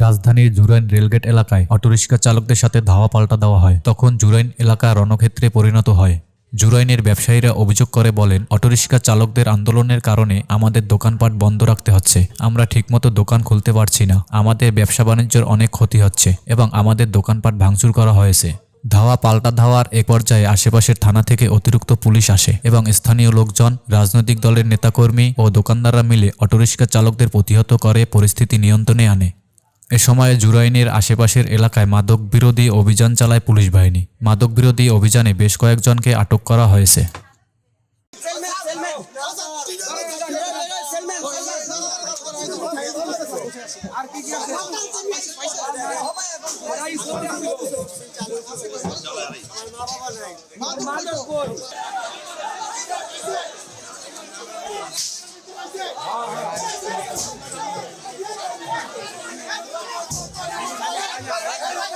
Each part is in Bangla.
রাজধানীর জুরাইন রেলগেট এলাকায় অটোরিক্সা চালকদের সাথে ধাওয়া পাল্টা দেওয়া হয়। তখন জুরাইন এলাকা রণক্ষেত্রে পরিণত হয়। জুরাইনের ব্যবসায়ীরা অভিযোগ করে বলেন অটোরিক্সা চালকদের আন্দোলনের কারণে আমাদের দোকানপাট বন্ধ রাখতে হচ্ছে। আমরা ঠিকমতো দোকান খুলতে পারছি না। আমাদের ব্যবসা বাণিজ্যের অনেক ক্ষতি হচ্ছে এবং আমাদের দোকানপাট ভাঙচুর করা হয়েছে। ধাওয়া পাল্টা ধাওয়ার এক পর্যায়ে আশেপাশের থানা থেকে অতিরিক্ত পুলিশ আসে এবং স্থানীয় লোকজন, রাজনৈতিক দলের নেতাকর্মী ও দোকানদাররা মিলে অটোরিক্সা চালকদের প্রতিহত করে পরিস্থিতি নিয়ন্ত্রণে আনে। এ সময় জুরাইনের আশেপাশের এলাকায় মাদক বিরোধী অভিযান চালায় পুলিশ বাহিনী। মাদক বিরোধী অভিযানে বেশ কয়েকজনকে আটক করা হয়েছে।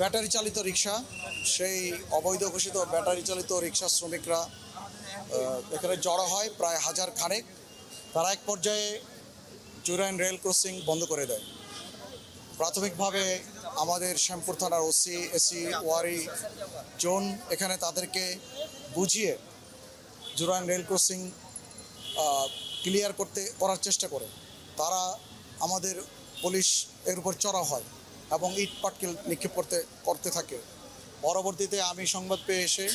Battery চালিত রিক্সা, সেই অবৈধ ঘোষিত ব্যাটারি চালিত রিক্সা শ্রমিকরা এখানে জড়ো হয় প্রায় হাজার খানেক। তারা এক পর্যায়ে জুরাইন রেল ক্রসিং বন্ধ করে দেয়। প্রাথমিকভাবে আমাদের শ্যামপুর থানার ওসি, এসি, ওয়ারি, জোন এখানে তাদেরকে বুঝিয়ে জুরাইন রেল ক্রসিং ক্লিয়ার করতে, করার চেষ্টা করে। তারা আমাদের পুলিশ এর উপর চড়া হয়। এবং ইট পাটকেল নিক্ষেপ করতে করতে থাকে। পরবর্তীতে আমি সংবাদ পেয়ে এসে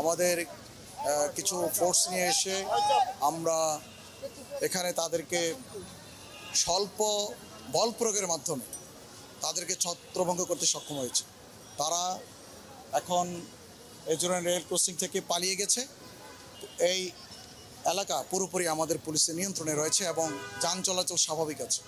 আমাদের কিছু ফোর্স নিয়ে এসে আমরা এখানে তাদেরকে স্বল্প বল প্রয়োগের মাধ্যমে তাদেরকে ছত্রভঙ্গ করতে সক্ষম হয়েছে। তারা এখন এজুরান রেল ক্রসিং থেকে পালিয়ে গেছে। এই এলাকা পুরোপুরি আমাদের পুলিশের নিয়ন্ত্রণে রয়েছে এবং যান চলাচল স্বাভাবিক আছে।